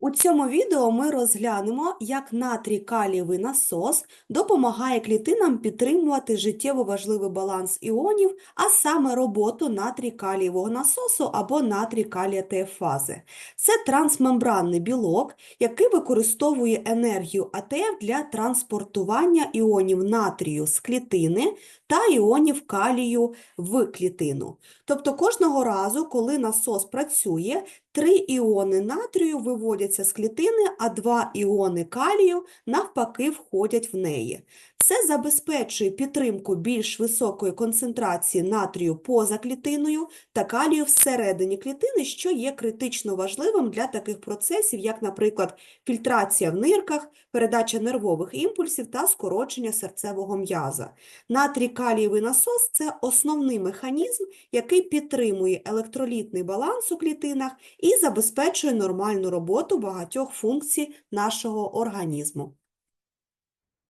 У цьому відео ми розглянемо, як натрій калієвий насос допомагає клітинам підтримувати життєво важливий баланс іонів, а саме роботу натрій калієвого насосу або натрій калія ТФ-фази. Це трансмембранний білок, який використовує енергію АТФ для транспортування іонів натрію з клітини та іонів калію в клітину. Тобто кожного разу, коли насос працює, Три іони натрію виводяться з клітини, а два іони калію навпаки входять в неї. Це забезпечує підтримку більш високої концентрації натрію поза клітиною та калію всередині клітини, що є критично важливим для таких процесів, як, наприклад, фільтрація в нирках, передача нервових імпульсів та скорочення серцевого м'яза. Натрій калієвий насос – це основний механізм, який підтримує електролітний баланс у клітинах і забезпечує нормальну роботу багатьох функцій нашого організму.